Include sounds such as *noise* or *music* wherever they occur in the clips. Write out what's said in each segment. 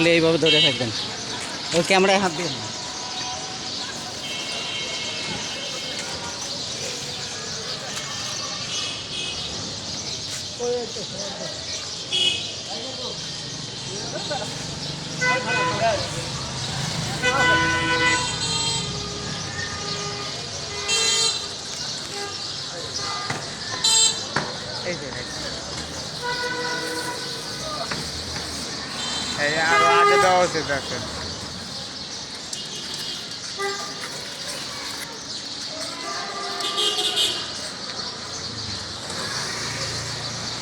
খালি এইভাবে ধরে থাকবেন। ওই ক্যামেরায় হাত দিয়ে এই davet ederseniz.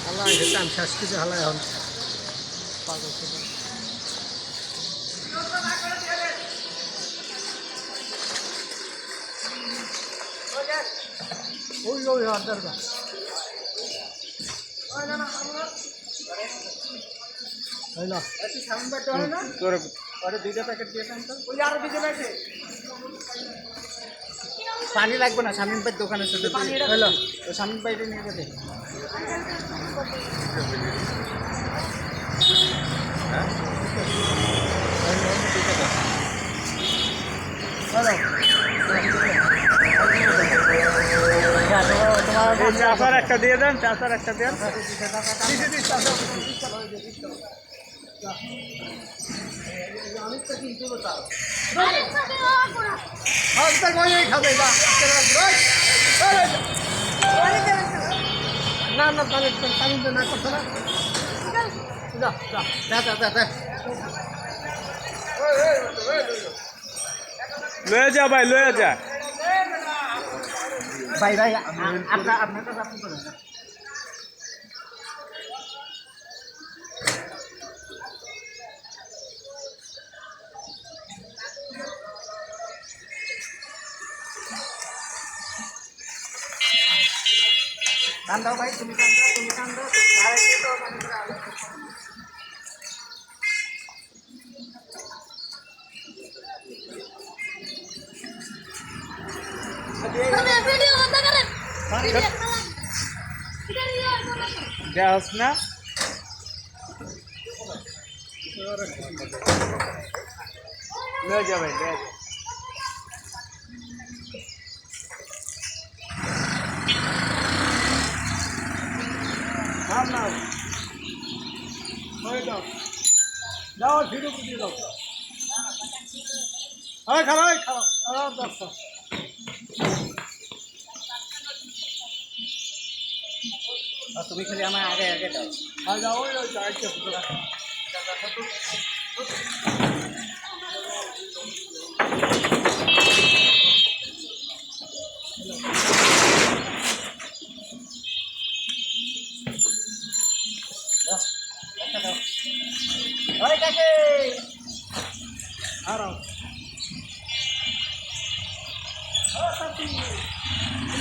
Allah yeter, şaşkıcı halay olmuş. Pardon, Oy oy ardarda. Aynen anlar. পানি লাগবে না শামীম ভাই দোকানের সাথে হইল তো শামীম ভাই নিয়ে এই চাষার একটা দিয়ে দেন চাষার একটা বা না না পানি পানি তো না করছ না যা যা যা যা যা লয়ে যা ভাই, লয়ে যা। ভাই ভাই আপনার আপনার কাছে আপনি Tanda baik, tumi tanda, tumi tanda. Baik itu akan beralih. Jangan lupa like, share, dan subscribe নাম না হয়ে যাও যাও দিয়ে দাও হ্যাঁ খারাপ খারাপ খারাপ দশটা তুমি খালি আমার আগে আগে দাও হ্যাঁ যাও ওই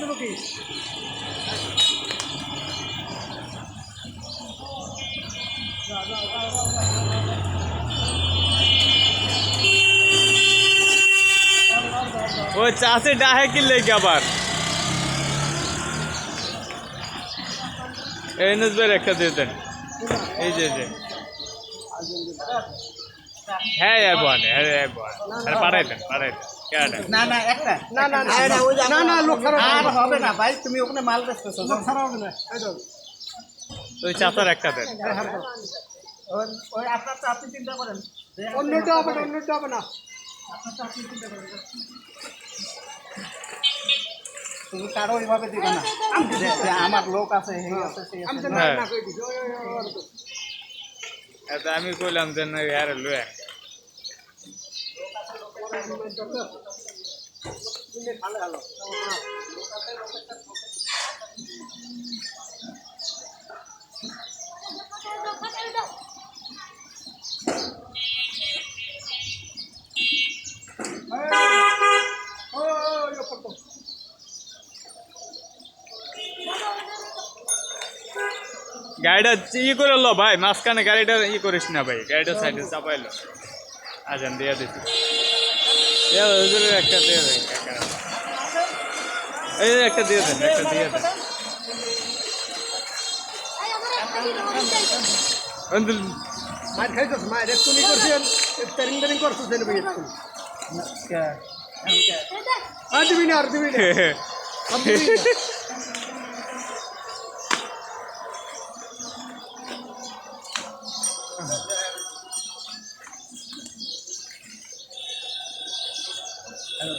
জন্য কি? ওই চাষে ডাহে কি আবার? এই নজবের একটা দিয়ে এই যে যে। হ্যাঁ বোন হ্যাঁ বোন। আরে পাঠাই দেন পাঠাই দেন। না না একটা না। না না না ওই যে না না লোক আর হবে না। ভাই তুমি ওখানে মাল বেচতেছো। লোক খারাপ হবে না। এই ওই চাষার একটা দেন। ওই- ওই আপনার তো চিন্তা করেন। অন্যটা হবে না অন্যটা হবে না। আপনার তো চিন্তা করেন। তুমি কারও ওইভাবে দিবে না। আমার লোক আছে এই আছে সেই আমি আছে। না। না কই দিছি। ওই ওই ওই, ওই এটা আমি কইলাম যে না ইয়ার লয়ে গাড়িটা ই করে লো ভাই, মাঝখানে গাড়িটা ই করিস না ভাই, গাড়িটা সাইডে চাপাইলো আজান দিয়া দিচ্ছি একটা দিয়ে দেন। এই একটা দিয়ে দেন একটা দিয়ে দেন। একটা করছেন ভাই আর দিবি না আর দিবি না। আর *laughs* দিবি না।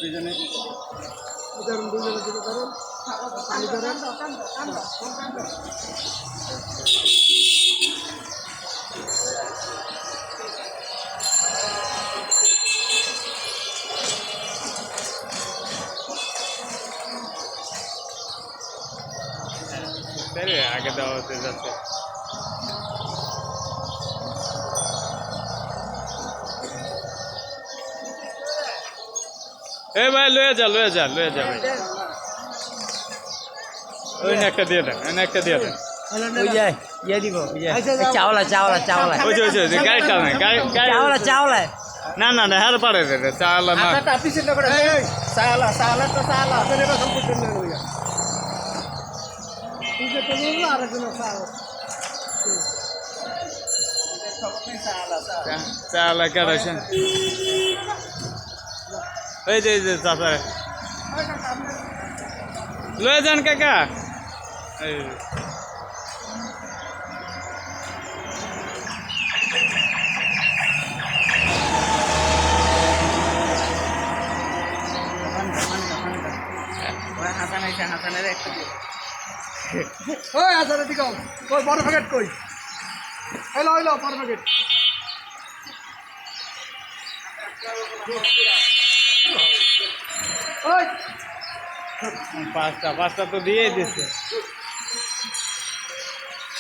দুজনে ধরুন দুজনে দিকে ধরুন পানি ধরেন তাই রে, আগে দেওয়া হতে যাচ্ছে এ ভাই লয়ে যা লয়ে যা লয়ে যা ভাই ওই না একটা দিয়ে দেন ওই না একটা দিয়ে দেন ইয়ে ইয়ে আচ্ছা। চাওলা চাওলা চাওলা গাড়ি গাড়ি চাওলা চাওলা না না না হার পারে রে চালা না আচ্ছা পিছন না করে তো হইয়া তুই তো বলল আর চালা ওই যে, এই যে, চাচা। লয়ে যান কাকা। এই। হাসান এসে হাসানের একটা ওই আসারে দিকে কই? বড় প্যাকেট কই হ্যালো হ্যালো বড় ওই পাঁচটা পাঁচটা তো দিয়ে দিচ্ছে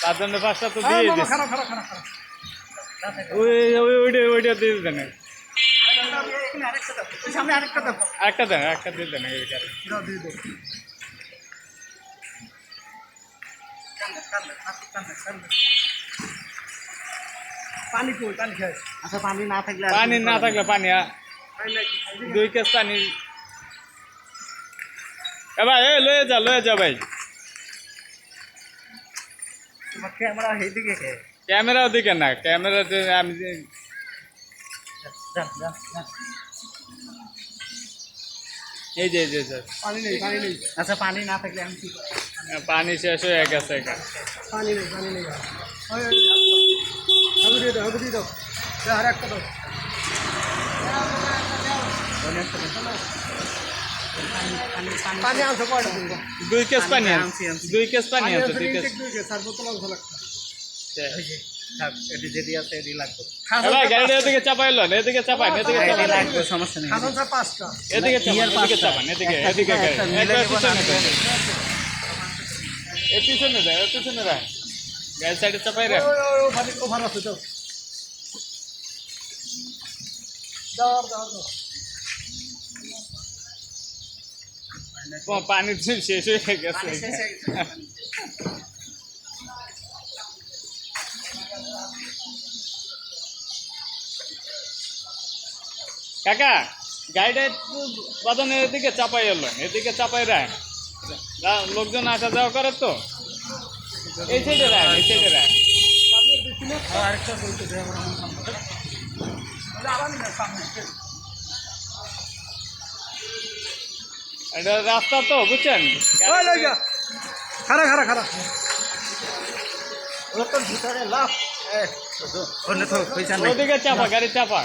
তার জন্য পাঁচটা তো এই দিয়ে মামা, দিচ্ছে খারাপ খারাপ খারাপ খারাপ ওই ওই ওইটা ওইটা দিয়ে দেন এখানে আরেকটা দাও ওই সামনে আরেকটা দাও একটা দেন একটা দিয়ে দেন এই গাড়ি। দাও দিয়ে দাও পানি কই পানি খাই আচ্ছা পানি না থাকলে আর পানি না থাকলে পানি আ- পানি নাকি দুই কেস পানি। এ ভাই এ লয়ে যা লয়ে যা ভাই। ক্যামেরা এইদিকে কে? ক্যামেরাও দিকে না ক্যামেরাতে আমি যে-। এই যে যে পানি নেই পানি নেই। আচ্ছা পানি না থাকলে আমি পানি শেষ হয়ে গেছে পানি নেই পানি নেই। দিয়ে দাও হাবু দিয়ে দাও। আর একটা দাও পানি আনছো কয়টা তুমি দুই কেস পানি। দুই কেস পানি পানি আছে দুই কেস দুই কে চার বোতল গাড়ি সাইডে চাপাই রে ওই ওই ওই ভাবি ওভার আছে দাও দাও আর দাও দাও ও, পানি তো শেষ হয়ে গেছে। কাকা গাড়িটা একটু বাদনে এদিকে চাপাই এলো এদিকে চাপাই রায়। লোকজন আসা যাওয়া করে তো? এই সাইডে রায় এই সাইডে রায়। আরেকটা বলতে দেবো এটা রাস্তা তো বুঝছেন? খারা খারা খারা ও তো ভিতরে লাভ অন্য তো পয়সা নেই। ওদিকে চাপা গাড়ি চাপা।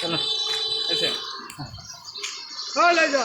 চলো। এসে। যা।